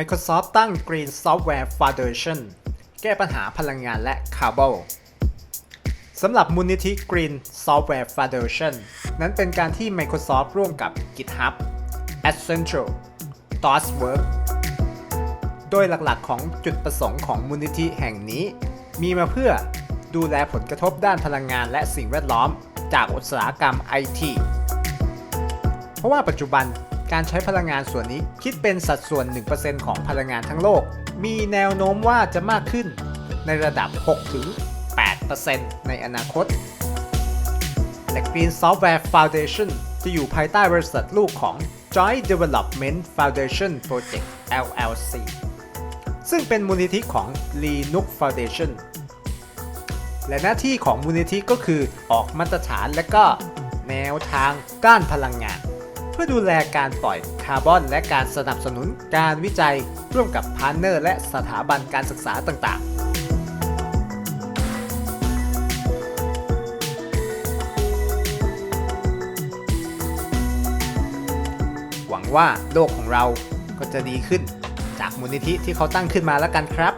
Microsoft ตั้ง Green Software Foundation แก้ปัญหาพลังงานและคาร์บอนสำหรับมูลนิธิ Green Software Foundation นั้นเป็นการที่ Microsoft ร่วมกับ GitHub, Accenture, ThoughtWorks โดยหลักๆของจุดประสงค์ของมูลนิธิแห่งนี้ มีมาเพื่อดูแลผลกระทบด้านพลังงานและสิ่งแวดล้อม จากอุตสาหกรรม IT เพราะว่าปัจจุบัน การใช้พลังงานส่วนนี้คิดเป็นสัดส่วน 1%ของพลังงานทั้งโลก มีแนวโน้มว่าจะมากขึ้นในระดับ 6-8%ในอนาคต และ Green Software Foundation จะอยู่ภายใต้บริษัทลูกของ Joint Development Foundation Project LLC ซึ่งเป็นมูลนิธิของ Linux Foundation และหน้าที่ของมูลนิธิก็คือออกมาตรฐานและก็แนวทางด้านพลังงาน พื่อดูแลการปล่อยคาร์บอน และการสนับสนุนการวิจัยร่วมกับพาร์เนอร์ และสถาบันการศึกษาต่างๆหวังว่าโลกของเราก็จะดีขึ้นจากมูลนิธิที่เขาตั้งขึ้นมาแล้วกันครับ